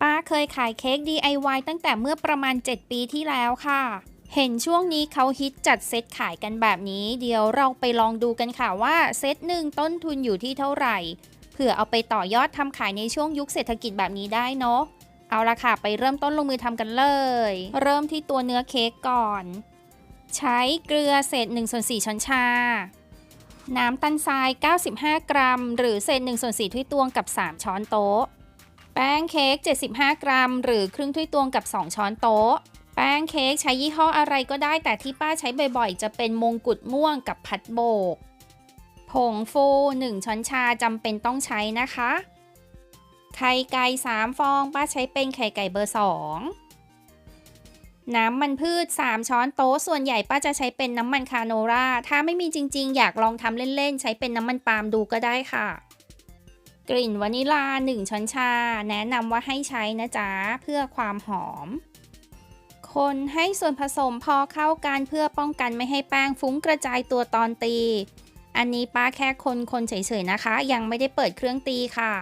ป้าเคยขายเค้ก DIY ตั้งแต่เมื่อประมาณ 7 ปีที่แล้วค่ะ เห็นช่วงนี้เขาฮิตจัดเซตขายกันแบบนี้ เดี๋ยวเราไปลองดูกันค่ะว่าเซตหนึ่งต้นทุนอยู่ที่เท่าไหร่เผื่อเอาไปต่อยอดทำขายในช่วงยุคเศรษฐกิจแบบนี้ได้เนาะเอาละค่ะ ไปเริ่มต้นลงมือทำกันเลย เริ่มที่ตัวเนื้อเค้กก่อน ใช้เกลือเศษ1ส่วน4ช้อนชา น้ำตาลทราย 95 กรัม หรือเศษ1ส่วน4ถ้วยตวงกับ 3 ช้อนโต๊ะ แป้งเค้ก 75 กรัม หรือครึ่งถ้วยตวงกับ 2 ช้อนโต๊ะ แป้งเค้กใช้ยี่ห้ออะไรก็ได้ แต่ที่ป้าใช้บ่อยๆ จะเป็นมงกุฎม่วงกับพัดโบก ผงฟู 1 ช้อนชาจำเป็นต้องใช้นะคะ ไข่ไก่ 3 ฟอง ป้าใช้เป็นไข่ไก่เบอร์ 2 น้ำมันพืช 3 ช้อนโต๊ะ ส่วนใหญ่ป้าจะใช้เป็นน้ำมันคาโนราถ้าไม่มีจริงๆ อยากลองทำเล่นๆ ใช้เป็นน้ำมันปาล์มดูก็ได้ค่ะ กลิ่นวานิลา 1 ช้อนชา แนะนำว่าให้ใช้นะจ๊ะ เพื่อความหอม คนให้ส่วนผสมพอเข้ากันเพื่อป้องกันไม่ให้แป้งฟุ้งกระจายตัวตอนตี อันนี้ป้าแค่คนคนเฉยๆนะคะ ยังไม่ได้เปิดเครื่องตีค่ะ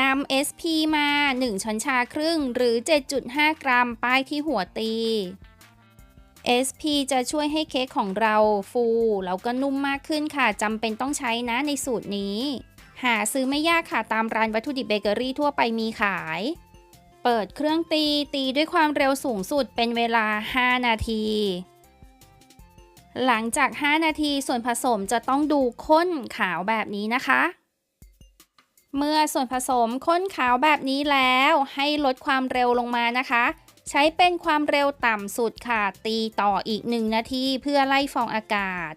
นำ SP มา 1 ช้อนชาครึ่งหรือ 7.5 กรัม ป้ายที่หัวตี SP จะช่วยให้เค้กของเราฟู แล้วก็นุ่มมากขึ้นค่ะจำเป็นต้องใช้นะในสูตรนี้ หาซื้อไม่ยากค่ะตามร้านวัตถุดิบเบเกอรี่ทั่วไปมีขาย เปิดเครื่องตีตีด้วยความเร็วสูงสุดเป็นเวลา 5 นาที หลังจาก 5 นาทีส่วนผสมจะต้องดูข้นขาวแบบนี้นะคะ เมื่อส่วนผสมข้นขาวแบบนี้แล้วให้ลดความเร็วลงมานะคะ ใช้เป็นความเร็วต่ำสุดค่ะ ตีต่ออีก 1 นาทีเพื่อไล่ฟองอากาศ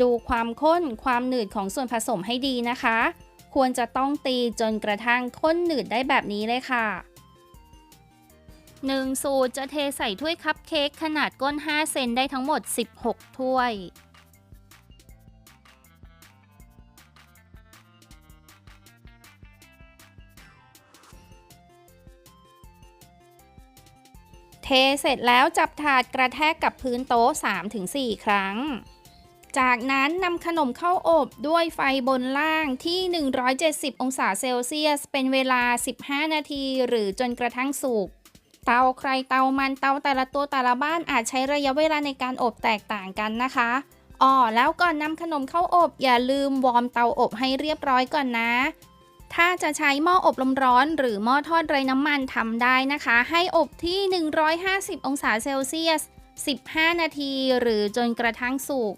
ดูความข้นความหนืดของส่วนผสมให้ดีนะคะ ควรจะต้องตีจนกระทั่งข้นหนืดได้แบบนี้เลยค่ะ 1 สูตรจะเทใส่ถ้วยคัพเค้กขนาดก้น 5 เซนได้ทั้งหมด 16 ถ้วยเทเสร็จแล้วจับถาดกระแทกกับพื้นโต๊ะ 3-4 ครั้ง จากนั้นนำขนมเข้าอบด้วยไฟบนล่างที่ 170 องศาเซลเซียส เป็นเวลา 15 นาที หรือจนกระทั่งสุก เตาใครเตามันเตาแต่ละตัวแต่ละบ้านอาจใช้ระยะเวลาในการอบแตกต่างกันนะคะอ๋อแล้วก่อนนำขนมเข้าอบ อย่าลืมวอร์มเตาอบให้เรียบร้อยก่อนนะ ถ้าจะใช้หม้ออบลมร้อน หรือหม้อทอดไร้น้ำมันทำได้นะคะ ให้อบที่ 150 องศาเซลเซียส 15 นาที หรือจนกระทั่งสุก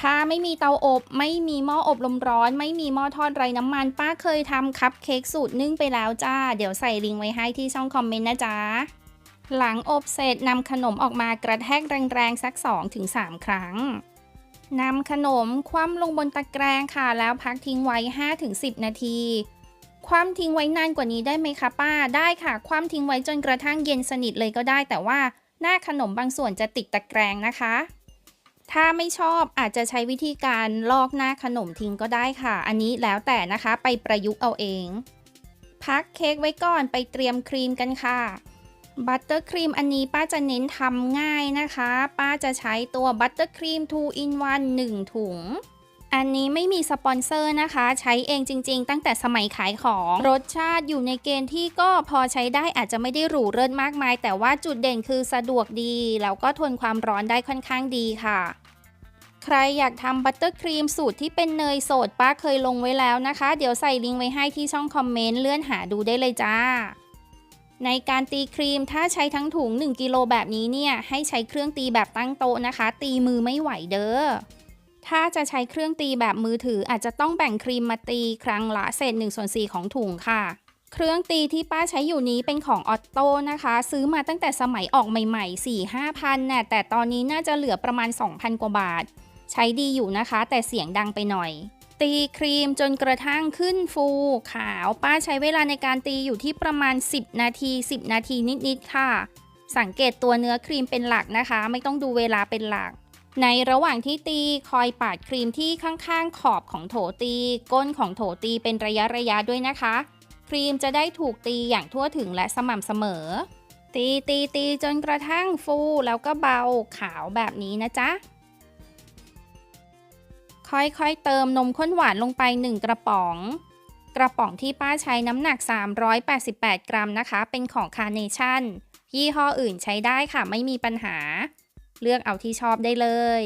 ถ้าไม่มีเตาอบไม่มีหม้ออบลมร้อน ไม่มีหม้อทอดไร้น้ำมัน ป้าเคยทำคัพเค้กสูตรนึ่งไปแล้วจ้า เดี๋ยวใส่ลิงก์ไว้ให้ที่ช่องคอมเมนต์นะจ๊ะ หลังอบเสร็จนำขนมออกมากระแทกแรงๆ สัก 2-3 ครั้งนำขนมคว่ำลงบนตะแกรงค่ะ แล้วพักทิ้งไว้ 5-10 นาที คว่ำทิ้งไว้นานกว่านี้ได้ไหมคะป้า ได้ค่ะ คว่ำทิ้งไว้จนกระทั่งเย็นสนิทเลยก็ได้ แต่ว่าหน้าขนมบางส่วนจะติดตะแกรงนะคะ ถ้าไม่ชอบอาจจะใช้วิธีการลอกหน้าขนมทิ้งก็ได้ค่ะ อันนี้แล้วแต่นะคะไปประยุกต์เอาเอง พักเค้กไว้ก่อนไปเตรียมครีมกันค่ะบัตเตอร์ครีมอันนี้ป้าจะเน้นทำง่ายนะคะ ป้าจะใช้ตัวบัตเตอร์ครีม2 in 1 1ถุง อันนี้ไม่มีสปอนเซอร์นะคะ ใช้เองจริง ๆ ตั้งแต่สมัยขายของ รสชาติอยู่ในเกณฑ์ที่ก็พอใช้ได้อาจจะไม่ได้หรูเลิศมากมาย แต่ว่าจุดเด่นคือสะดวกดี แล้วก็ทนความร้อนได้ค่อนข้างดีค่ะใครอยากทำบัตเตอร์ครีมสูตรที่เป็นเนยสดป้าเคยลงไว้แล้วนะคะ เดี๋ยวใส่ลิงก์ไว้ให้ที่ช่องคอมเมนต์เลื่อนหาดูได้เลยจ้า ในการตีครีมถ้าใช้ทั้งถุง 1 กิโลแบบนี้เนี่ย ให้ใช้เครื่องตีแบบตั้งโต๊ะนะคะ ตีมือไม่ไหวเด้อ ถ้าจะใช้เครื่องตีแบบมือถืออาจจะต้องแบ่งครีมมาตีครั้งละเศษ1ส่วน4ของถุงค่ะ เครื่องตีที่ป้าใช้อยู่นี้เป็นของออตโต้นะคะ ซื้อมาตั้งแต่สมัยออกใหม่ๆ 4-5พันน่ะแต่ตอนนี้น่าจะเหลือประมาณ 2,000 กว่าบาท ใช้ดีอยู่นะคะ แต่เสียงดังไปหน่อย ตีครีมจนกระทั่งขึ้นฟูขาว ป้าใช้เวลาในการตีอยู่ที่ประมาณ 10 นาที 10 นาทีนิดๆค่ะ สังเกตตัวเนื้อครีมเป็นหลักนะคะ ไม่ต้องดูเวลาเป็นหลัก ในระหว่างที่ตีคอยปาดครีมที่ข้างๆ ขอบของโถตี ก้นของโถตีเป็นระยะระยะด้วยนะคะ ครีมจะได้ถูกตีอย่างทั่วถึงและสม่ำเสมอ ตีตีตีจนกระทั่งฟูแล้วก็เบาขาวแบบนี้นะจ๊ะค่อยๆ เติมนมข้นหวานลงไป 1 กระป๋อง กระป๋องที่ป้าใช้น้ำหนัก 388 กรัมนะคะ เป็นของคาร์เนชั่น ยี่ห้ออื่นใช้ได้ค่ะไม่มีปัญหา เลือกเอาที่ชอบได้เลย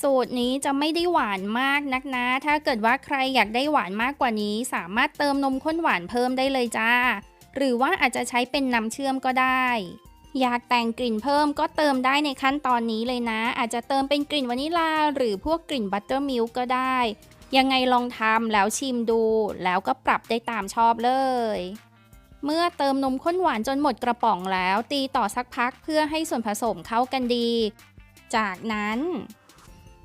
สูตรนี้จะไม่ได้หวานมากนักนะ ถ้าเกิดว่าใครอยากได้หวานมากกว่านี้ สามารถเติมนมข้นหวานเพิ่มได้เลยจ้า หรือว่าอาจจะใช้เป็นน้ำเชื่อมก็ได้ อยากแต่งกลิ่นเพิ่มก็เติมได้ในขั้นตอนนี้เลยนะ อาจจะเติมเป็นกลิ่นวานิลา หรือพวกกลิ่นบัตเตอร์มิลก็ได้ ยังไงลองทำแล้วชิมดู แล้วก็ปรับได้ตามชอบเลย เมื่อเติมนมข้นหวานจนหมดกระป๋องแล้ว ตีต่อสักพักเพื่อให้ส่วนผสมเข้ากันดี จากนั้น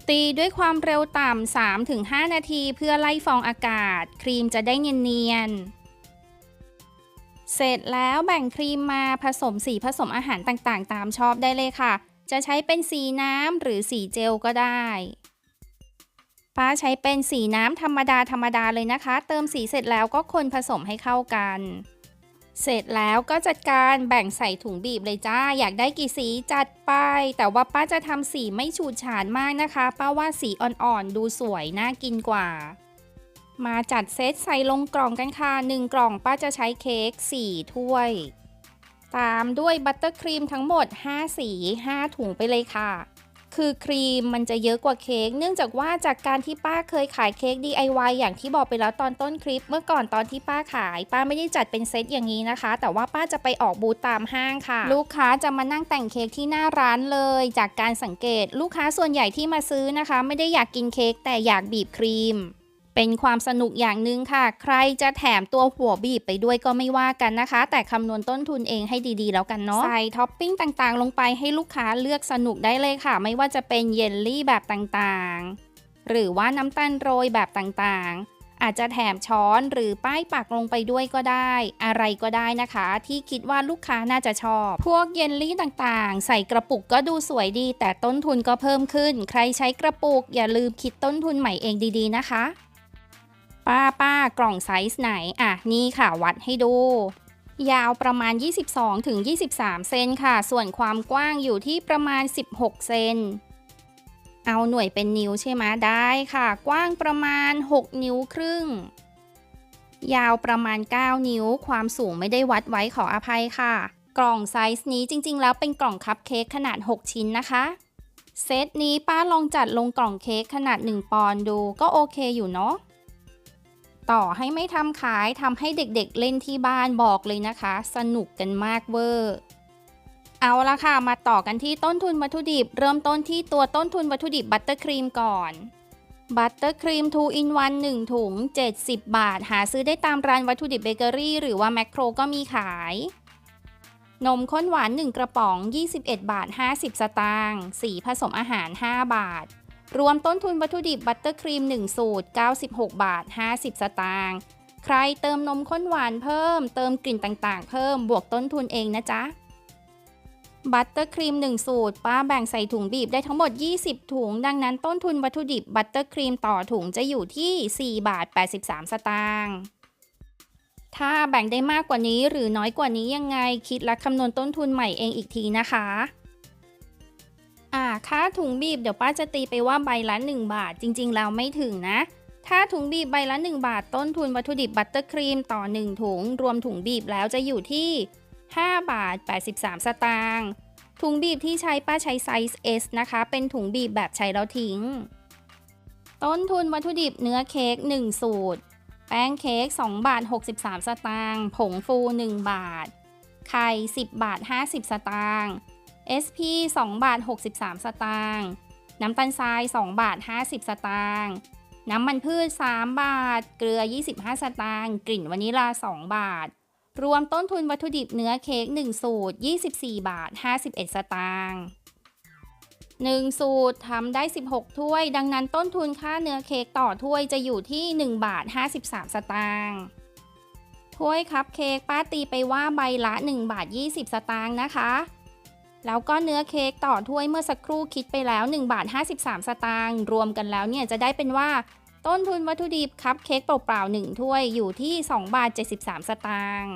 ตีด้วยความเร็วต่ำ 3-5 นาทีเพื่อไล่ฟองอากาศ ครีมจะได้เนียนๆ เสร็จแล้วแบ่งครีมมาผสมสีผสมอาหารต่างๆ ตามชอบได้เลยค่ะ จะใช้เป็นสีน้ำหรือสีเจลก็ได้ป้าใช้เป็นสีน้ำธรรมดาธรรมดาเลยนะคะ เติมสีเสร็จแล้วก็คนผสมให้เข้ากัน เสร็จแล้วก็จัดการแบ่งใส่ถุงบีบเลยจ้า อยากได้กี่สีจัดไป แต่ว่าป้าจะทำสีไม่ฉูดฉาดมากนะคะ ป้าว่าสีอ่อนๆ ดูสวย น่ากินกว่า มาจัดเซตใส่ลงกล่องกันค่ะหนึ่งกล่องป้าจะใช้เค้ก4ถ้วย ตามด้วยบัตเตอร์ครีมทั้งหมด 5 สี 5 ถุงไปเลยค่ะ คือครีมมันจะเยอะกว่าเค้กเนื่องจากว่าจากการที่ป้าเคยขายเค้ก DIY อย่างที่บอกไปแล้วตอนต้นคลิป เมื่อก่อนตอนที่ป้าขาย ป้าไม่ได้จัดเป็นเซตอย่างนี้นะคะ แต่ว่าป้าจะไปออกบูธตามห้างค่ะ ลูกค้าจะมานั่งแต่งเค้กที่หน้าร้านเลย จากการสังเกต ลูกค้าส่วนใหญ่ที่มาซื้อนะคะ ไม่ได้อยากกินเค้กแต่อยากบีบครีม เป็นความสนุกอย่างหนึ่งค่ะ ใครจะแถมตัวหัวบีบไปด้วยก็ไม่ว่ากันนะคะ แต่คำนวณต้นทุนเองให้ดีๆ แล้วกันเนาะใส่ท็อปปิ้งต่างๆ ลงไปให้ลูกค้าเลือกสนุกได้เลยค่ะ ไม่ว่าจะเป็นเยลลี่แบบต่างๆ หรือว่าน้ำตาลโรยแบบต่างๆอาจจะแถมช้อนหรือป้ายปักลงไปด้วยก็ได้ อะไรก็ได้นะคะ ที่คิดว่าลูกค้าน่าจะชอบ พวกเยลลี่ต่างๆ ใส่กระปุกก็ดูสวยดี แต่ต้นทุนก็เพิ่มขึ้น ใครใช้กระปุกอย่าลืมคิดต้นทุนใหม่เองดีๆนะคะ ป้าป้ากล่องไซส์ไหน อะ นี่ค่ะวัดให้ดู ยาวประมาณ 22-23 เซนค่ะ ส่วนความกว้างอยู่ที่ประมาณ 16 เซนเอาหน่วยเป็นนิ้วใช่ไหมได้ค่ะ กว้างประมาณ 6 นิ้วครึ่ง ยาวประมาณ 9 นิ้ว ความสูงไม่ได้วัดไว้ขออภัยค่ะ กล่องไซส์นี้จริง ๆ แล้วเป็นกล่องคัพเค้กขนาด 6 ชิ้นนะคะเซตนี้ป้าลองจัดลงกล่องเค้กขนาด 1 ปอนด์ดูก็โอเคอยู่เนาะ ต่อให้ไม่ทำขายทำให้เด็กๆเล่นที่บ้านบอกเลยนะคะ สนุกกันมากเวอร์เอาละค่ะ มาต่อกันที่ต้นทุนวัตถุดิบ เริ่มต้นที่ตัวต้นทุนวัตถุดิบบัตเตอร์ครีมก่อน บัตเตอร์ครีม2 in 1 1ถุง 70 บาท หาซื้อได้ตามร้านวัตถุดิบเบเกอรี่ หรือว่าแมคโครก็มีขาย นมข้นหวาน 1 กระป๋อง 21 บาท 50 สตางค์ สีผสมอาหาร 5 บาท รวมต้นทุนวัตถุดิบบัตเตอร์ครีม 1 สูตร 96 บาท 50 สตางค์ใครเติมนมข้นหวานเพิ่ม เติมกลิ่นต่างๆ เพิ่มบวกต้นทุนเองนะจ๊ะ บัตเตอร์ครีม 1 สูตร ป้าแบ่งใส่ถุงบีบได้ทั้งหมด 20 ถุง ดังนั้นต้นทุนวัตถุดิบบัตเตอร์ครีมต่อถุงจะอยู่ที่ 4 บาท 83 สตางค์ถ้าแบ่งได้มากกว่านี้หรือน้อยกว่านี้ยังไงคิดและคำนวณต้นทุนใหม่เองอีกทีนะคะ อ่าค่าถุงบีบเดี๋ยวป้าจะตีไปว่าใบละ 1 บาท จริงๆแล้วไม่ถึงนะ ถ้าถุงบีบใบละ 1 บาท ต้นทุนวัตถุดิบบัตเตอร์ครีมต่อ 1 ถุง รวมถุงบีบแล้วจะอยู่ที่ 5 บาท 83 สตางค์ถุงบีบที่ใช้ป้าใช้ไซส์ S นะคะ เป็นถุงบีบแบบใช้แล้วทิ้ง ต้นทุนวัตถุดิบเนื้อเค้ก1 สูตร แป้งเค้ก2บาท 63 สตางค์ ผงฟู 1 บาท ไข่ 10 บาท 50 สตางค์ SP 2 บาท 63 สตางค์ น้ำตาลทราย 2 บาท 50 สตางค์ น้ำมันพืช 3 บาท เกลือ 25 สตางค์ กลิ่นวานิลา 2 บาท รวมต้นทุนวัตถุดิบเนื้อเค้ก1 สูตร 24 บาท 51 สตางค์1 สูตรทำได้ 16 ถ้วย ดังนั้นต้นทุนค่าเนื้อเค้กต่อถ้วยจะอยู่ที่ 1 บาท 53 สตางค์ถ้วยคัพเค้กป้าตีไปว่าใบละ 1 บาท 20 สตางค์นะคะ แล้วก็เนื้อเค้กต่อถ้วยเมื่อสักครู่คิดไปแล้ว1บาท53 สตางค์รวมกันแล้วเนี่ยจะได้เป็นว่า ต้นทุนวัตถุดิบคัพเค้กเปล่าๆ1ถ้วยอยู่ที่2บาท73 สตางค์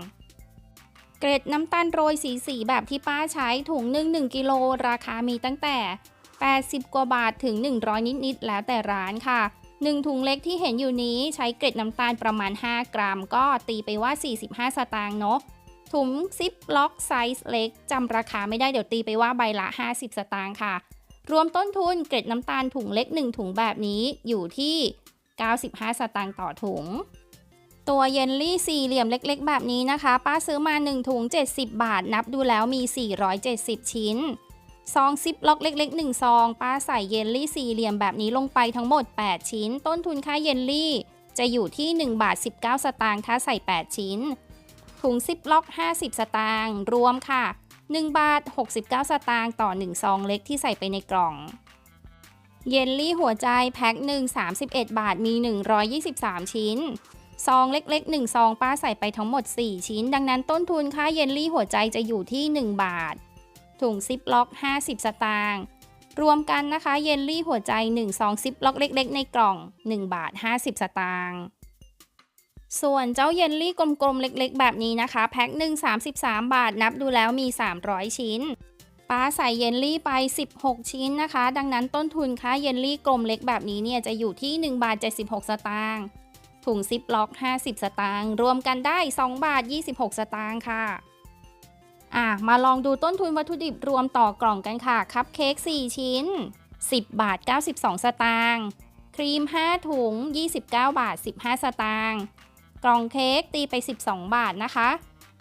เกรดน้ำตาลโรยสีสีแบบที่ป้าใช้ถุงหนึ่ง1กิโลราคามีตั้งแต่ 80 กว่าบาทถึง 100 นิดๆแล้วแต่ร้านค่ะ 1 ถุงเล็กที่เห็นอยู่นี้ใช้เกล็ดน้ำตาลประมาณ 5 กรัม ก็ตีไปว่า 45 สตางค์เนาะ ถุงซิปล็อกไซส์เล็กจำราคาไม่ได้เดี๋ยวตีไปว่าใบละ 50 สตางค์ค่ะ รวมต้นทุนเกล็ดน้ำตาลถุงเล็ก 1 ถุงแบบนี้อยู่ที่ 95 สตางค์ต่อถุง ตัวเยลลี่สี่เหลี่ยมเล็กๆ แบบนี้นะคะ ป้าซื้อมา 1 ถุง 70 บาท นับดูแล้วมี 470 ชิ้นซองซิปล็อกเล็ก ๆ 1 ซอง ป้าใส่เยลลี่สี่เหลี่ยมแบบนี้ลงไปทั้งหมด 8 ชิ้น ต้นทุนค่าเยลลี่ จะอยู่ที่ 1 บาท 19 สตางค์ถ้าใส่ 8 ชิ้น ถุงซิปล็อก 50 สตางค์รวมค่ะ 1 บาท 69 สตางค์ต่อ 1 ซองเล็กที่ใส่ไปในกล่อง เยลลี่หัวใจแพ็คหนึ่ง31 บาทมี 123 ชิ้น ซองเล็กๆ 1 ซองป้าใส่ไปทั้งหมด 4 ชิ้น ดังนั้นต้นทุนค่าเยลลี่หัวใจจะอยู่ที่ 1 บาท ถุงซิปล็อก 50 สตางค์รวมกันนะคะ เยลลี่หัวใจ1ซองซิปล็อกเล็ก ๆ ในกล่อง 1 บาท 50 สตางค์ ส่วนเจ้าเยลลี่กลมๆเล็กๆ แบบนี้นะคะ แพ็คหนึ่ง33 บาทนับดูแล้วมี 300 ชิ้นป้าใส่เยลลี่ไป 16 ชิ้นนะคะ ดังนั้นต้นทุนค่าเยลลี่กลมเล็กแบบนี้เนี่ยจะอยู่ที่1บาท76 สตางค์ถุงซิปล็อก 50 สตางค์รวมกันได้ 2 บาท 26 สตางค์ค่ะอะ มาลองดูต้นทุนวัตถุดิบรวมต่อกล่องกันค่ะ คัพเค้ก 4 ชิ้น 10 บาท 92 สตางค์ ครีม 5 ถุง 29 บาท 15 สตางค์ กล่องเค้กตีไป 12 บาทนะคะ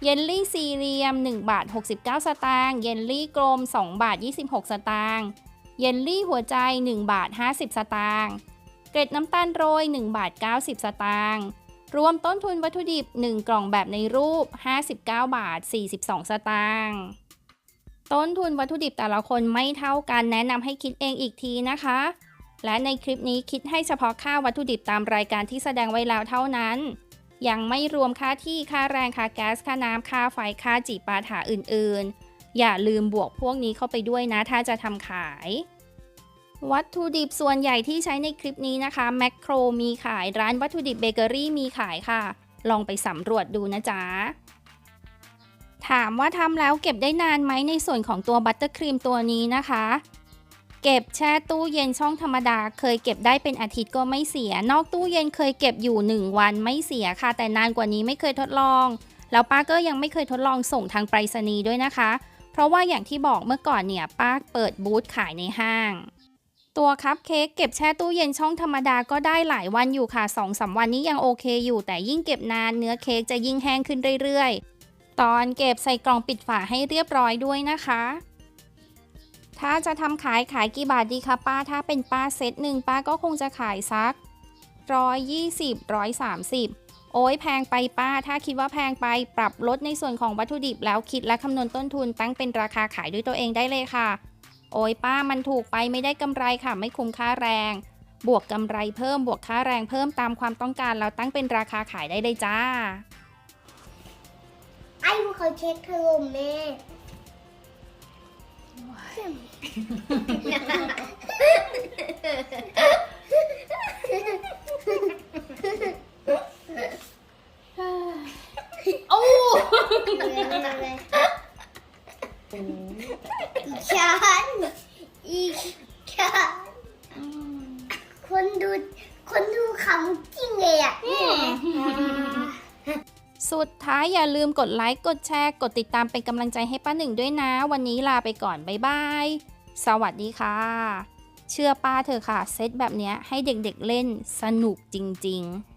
เยลลี่สี่เหลี่ยม 1 บาท 69 สตางค์ เยลลี่กลม 2 บาท 26 สตางค์ เยลลี่หัวใจ 1 บาท 50 สตางค์ เกล็ดน้ำตาลโรย 1 บาท 90 สตางค์ รวมต้นทุนวัตถุดิบ 1 กล่องแบบในรูป 59 บาท 42 สตางค์ต้นทุนวัตถุดิบแต่ละคนไม่เท่ากันแนะนำให้คิดเองอีกทีนะคะ และในคลิปนี้คิดให้เฉพาะค่าวัตถุดิบตามรายการที่แสดงไว้แล้วเท่านั้น ยังไม่รวมค่าที่ค่าแรงค่าแก๊สค่าน้ำค่าไฟค่าจีปาถาอื่นๆ อย่าลืมบวกพวกนี้เข้าไปด้วยนะ ถ้าจะทำขาย วัตถุดิบส่วนใหญ่ที่ใช้ในคลิปนี้นะคะแมคโครมีขายร้านวัตถุดิบเบเกอรี่มีขายค่ะ ลองไปสำรวจดูนะจ๊ะถามว่าทำแล้วเก็บได้นานไหมในส่วนของตัวบัตเตอร์ครีมตัวนี้นะคะ เก็บแช่ตู้เย็นช่องธรรมดา เคยเก็บได้เป็นอาทิตย์ก็ไม่เสีย นอกตู้เย็นเคยเก็บอยู่ 1 วันไม่เสียค่ะ แต่นานกว่านี้ไม่เคยทดลอง แล้วป้าก็ยังไม่เคยทดลองส่งทางไปรษณีย์ด้วยนะคะ เพราะว่าอย่างที่บอกเมื่อก่อนเนี่ยป้าเปิดบูธขายในห้าง ตัวคัพเค้กเก็บแช่ตู้เย็นช่องธรรมดาก็ได้หลายวันอยู่ค่ะ2อสวันนี้ยังโอเคอยู่ แต่ยิ่งเก็บนานเนื้อเค้กจะยิ่งแห้งขึ้นเรื่อยๆ ตอนเก็บใส่กล่องปิดฝาให้เรียบร้อยด้วยนะคะ ถ้าจะทำขายขายกี่บาทดีคะป้า ถ้าเป็นป้าเซตหนึ่งป้าก็คงจะขายสักร้อยยี่สิบร้อยสามสิบโอ้ยแพงไปป้า ถ้าคิดว่าแพงไปปรับลดในส่วนของวัตถุดิบแล้วคิดและคำนวณต้นทุนตั้งเป็นราคาขายด้วยตัวเองได้เลยค่ะ โอ้ยป้ามันถูกไปไม่ได้กำไรค่ะ ไม่คุ้มค่าแรง บวกกำไรเพิ่มบวกค่าแรงเพิ่มตามความต้องการแล้วตั้งเป็นราคาขายได้เลยจ้า ไอ้ภูเขาเค้กถล่มแม่ โอ้อีกชั้นอีกชั้นคนดู คนดูขำจริงเลยอะ สุดท้ายอย่าลืมกดไลค์กดแชร์ กดติดตามเป็นกำลังใจให้ป้าหนึ่งด้วยนะ วันนี้ลาไปก่อน บ๊ายบาย สวัสดีค่ะ เชื่อป้าเธอะค่ะ เซตแบบนี้ให้เด็กๆเล่นสนุกจริง ๆ